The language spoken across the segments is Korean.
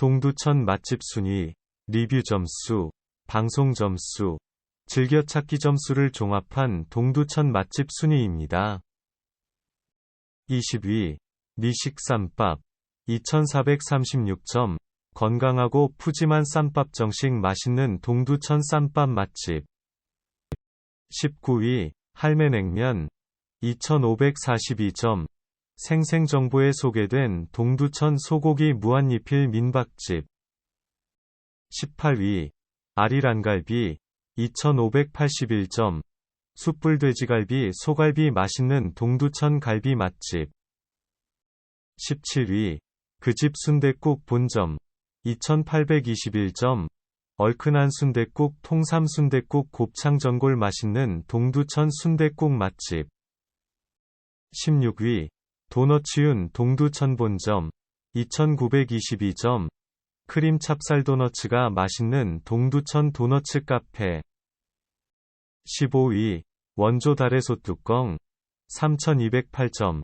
동두천 맛집 순위, 리뷰 점수, 방송 점수, 즐겨찾기 점수를 종합한 동두천 맛집 순위입니다. 20위, 미식 쌈밥, 2436점, 건강하고 푸짐한 쌈밥 정식 맛있는 동두천 쌈밥 맛집. 19위, 할매냉면, 2542점, 생생정보에 소개된 동두천 소고기 무한리필 민박집. 18위, 아리란갈비, 2581점, 숯불돼지갈비 소갈비 맛있는 동두천 갈비 맛집. 17위, 그 집 순댓국 본점, 2821점, 얼큰한 순댓국 통삼 순댓국 곱창 전골 맛있는 동두천 순댓국 맛집. 16위, 도너츠윤 동두천 본점, 2922점, 크림 찹쌀 도너츠가 맛있는 동두천 도너츠 카페. 15위, 원조 달의 소뚜껑, 3208점,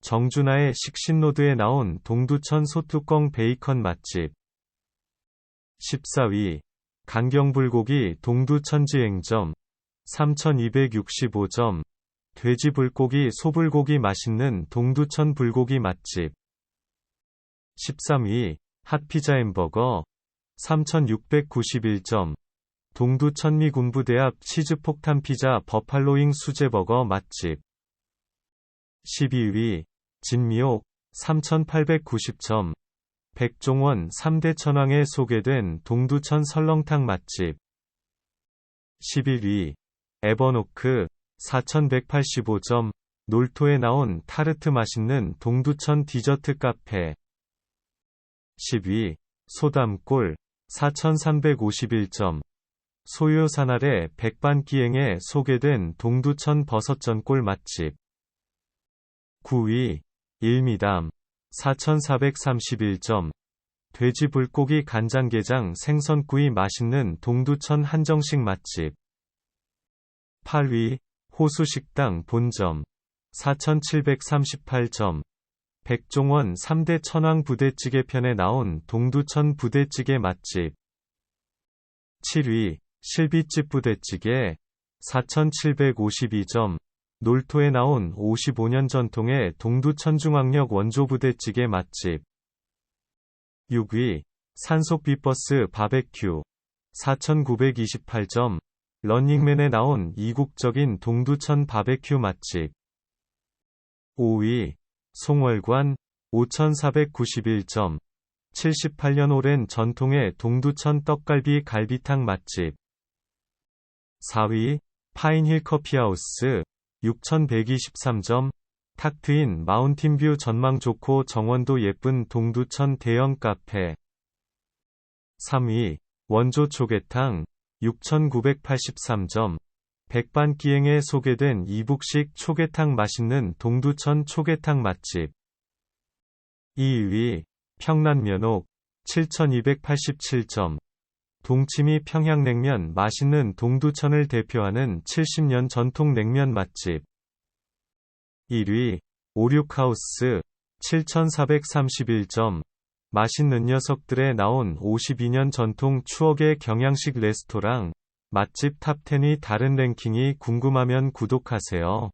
정준하의 식신로드에 나온 동두천 소뚜껑 베이컨 맛집. 14위, 강경불고기 동두천지행점, 3265점, 돼지 불고기 소불고기 맛있는 동두천 불고기 맛집. 13위, 핫피자 햄버거, 3691점, 동두천미군부대 앞 치즈폭탄 피자 버팔로잉 수제버거 맛집. 12위, 진미옥, 3890점, 백종원 3대 천왕에 소개된 동두천 설렁탕 맛집. 11위, 에버노크, 4185점, 놀토에 나온 타르트 맛있는 동두천 디저트 카페. 10위, 소담골, 4351점, 소요산 아래 백반기행에 소개된 동두천 버섯전골 맛집. 9위, 일미담, 4431점, 돼지 불고기 간장게장 생선구이 맛있는 동두천 한정식 맛집. 8위, 호수식당 본점, 4738점, 백종원 3대 천왕 부대찌개 편에 나온 동두천 부대찌개 맛집. 7위, 실비집 부대찌개, 4752점, 놀토에 나온 55년 전통의 동두천중앙역 원조 부대찌개 맛집. 6위, 산속비버스 바베큐, 4928점, 런닝맨에 나온 이국적인 동두천 바베큐 맛집. 5위, 송월관, 5491점, 78년 오랜 전통의 동두천 떡갈비 갈비탕 맛집. 4위, 파인힐 커피하우스, 6123점, 탁 트인 마운틴뷰 전망 좋고 정원도 예쁜 동두천 대형 카페. 3위, 원조 초계탕, 6983점, 백반기행에 소개된 이북식 초계탕 맛있는 동두천 초계탕 맛집. 2위, 평란면옥, 7287점, 동치미 평양냉면 맛있는 동두천을 대표하는 70년 전통 냉면 맛집. 1위, 오륙하우스, 7431점, 맛있는 녀석들에 나온 52년 전통 추억의 경양식 레스토랑, 맛집 탑10이 다른 랭킹이 궁금하면 구독하세요.